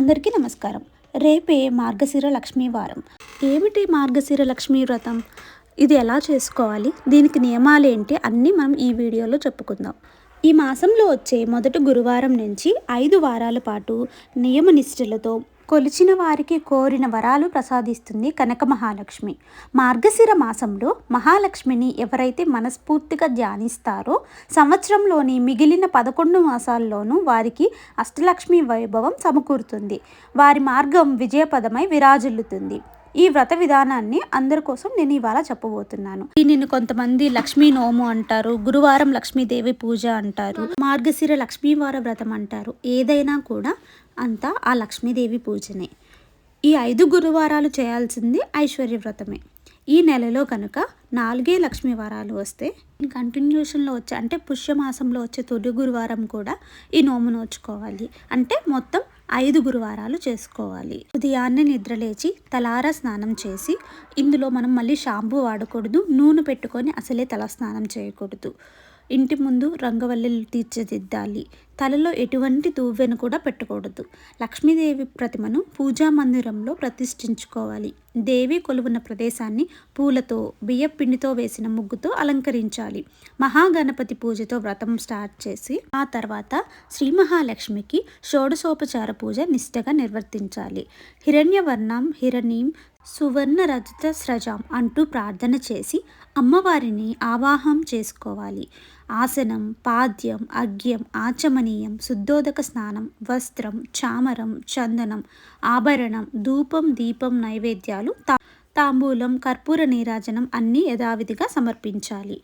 అందరికీ నమస్కారం. రేపే మార్గశిర లక్ష్మీ వారం. ఏమిటి మార్గశిర లక్ష్మీ వ్రతం? ఇది ఎలా చేసుకోవాలి? దీనికి నియమాలు ఏంటి? అన్నీ మనం ఈ వీడియోలో చెప్పుకుందాం. ఈ మాసంలో వచ్చే మొదటి గురువారం నుంచి ఐదు వారాల పాటు నియమ నిష్ఠలతో కొలిచిన వారికి కోరిన వరాలు ప్రసాదిస్తుంది కనక మహాలక్ష్మి మార్గశిర మాసంలో మహాలక్ష్మిని ఎవరైతే మనస్ఫూర్తిగా ధ్యానిస్తారో సంవత్సరంలోని మిగిలిన పదకొండు మాసాల్లోనూ వారికి అష్టలక్ష్మి వైభవం సమకూరుతుంది. వారి మార్గం విజయపదమై విరాజిల్లుతుంది. ఈ వ్రత విధానాన్ని అందరి కోసం నేను ఇవాళ చెప్పబోతున్నాను. దీనిని కొంతమంది లక్ష్మీ నోము అంటారు గురువారం లక్ష్మీదేవి పూజ అంటారు మార్గశిర లక్ష్మీవార వ్రతం అంటారు. ఏదైనా కూడా అంతా ఆ లక్ష్మీదేవి పూజనే. ఈ ఐదు గురువారాలు చేయాల్సింది ఐశ్వర్య వ్రతమే. ఈ నెలలో కనుక నాలుగే లక్ష్మీ వారాలు వస్తే కంటిన్యూషన్లో వచ్చే అంటే పుష్యమాసంలో వచ్చే తొలి గురువారం కూడా ఈ నోము నోచుకోవాలి అంటే మొత్తం ఐదు గురువారాలు చేసుకోవాలి. ఉదయాన్నే నిద్రలేచి తలారా స్నానం చేసి ఇందులో మనం మళ్ళీ షాంపూ వాడకూడదు నూనె పెట్టుకొని అసలే తల స్నానం చేయకూడదు. ఇంటి ముందు రంగవల్లిలు తీర్చిదిద్దాలి. తలలో ఎటువంటి దువ్వెను కూడా పెట్టకూడదు. లక్ష్మీదేవి ప్రతిమను పూజా మందిరంలో ప్రతిష్ఠించుకోవాలి. దేవి కొలువున్న ప్రదేశాన్ని పూలతో బియ్యపిండితో వేసిన ముగ్గుతో అలంకరించాలి. మహాగణపతి పూజతో వ్రతం స్టార్ట్ చేసి ఆ తర్వాత శ్రీ మహాలక్ష్మికి షోడశోపచార పూజ నిష్టగా నిర్వర్తించాలి. హిరణ్యవర్ణం హిరణీం సువర్ణ రజత స్రజాం అంటూ ప్రార్థన చేసి అమ్మవారిని ఆవాహం చేసుకోవాలి. ఆసనం పాద్యం అగ్యం ఆచమనీయం శుద్ధోదక స్నానం వస్త్రం చామరం చందనం ఆభరణం ధూపం దీపం నైవేద్యాలు తాంబూలం కర్పూర నీరాజనం అన్నీ యథావిధిగా సమర్పించాలి.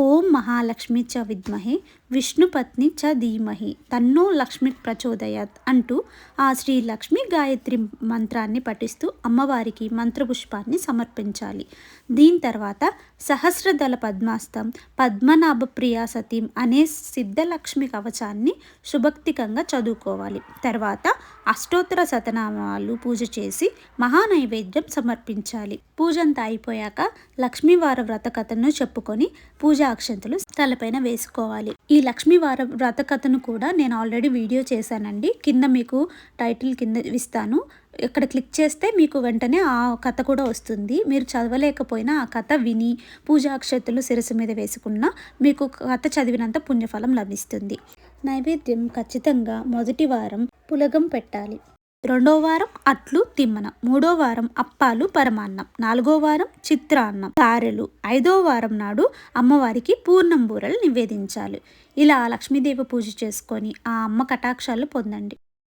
ఓం మహాలక్ష్మి చ విద్మహే విష్ణుపత్ని చ ధీమహి తన్నో లక్ష్మి ప్రచోదయాత్ అంటూ ఆ శ్రీ లక్ష్మి గాయత్రి మంత్రాన్ని పఠిస్తూ అమ్మవారికి మంత్రపుష్పాన్ని సమర్పించాలి. దీని తర్వాత సహస్రదళ పద్మాస్తం పద్మనాభ ప్రియా సతీం అనే సిద్ధలక్ష్మి కవచాన్ని శుభక్తికంగా చదువుకోవాలి. తర్వాత అష్టోత్తర శతనామాలు పూజ చేసి మహానైవేద్యం సమర్పించాలి. పూజంతా అయిపోయాక లక్ష్మీవార వ్రత కథను చెప్పుకొని పూజ అక్షంతలు తలపైన వేసుకోవాలి. ఈ లక్ష్మీవార వ్రత కథను కూడా నేను ఆల్రెడీ వీడియో చేశానండి. కింద మీకు టైటిల్ కింద ఇస్తాను. ఇక్కడ క్లిక్ చేస్తే మీకు వెంటనే ఆ కథ కూడా వస్తుంది. మీరు చదవలేకపోయినా ఆ కథ విని పూజా అక్షతలు శిరస్సు మీద వేసుకున్న మీకు కథ చదివినంత పుణ్యఫలం లభిస్తుంది. నైవేద్యం ఖచ్చితంగా మొదటి వారం పులగం పెట్టాలి. రెండో వారం అట్లు తిమ్మనం. మూడో వారం అప్పాలు పరమాన్నం. నాలుగో వారం చిత్రాన్నం. గారెలు. ఐదో వారం నాడు అమ్మవారికి పూర్ణం బూరలు నివేదించాలి. ఇలా లక్ష్మీదేవి పూజ చేసుకొని ఆ అమ్మ కటాక్షాలు పొందండి.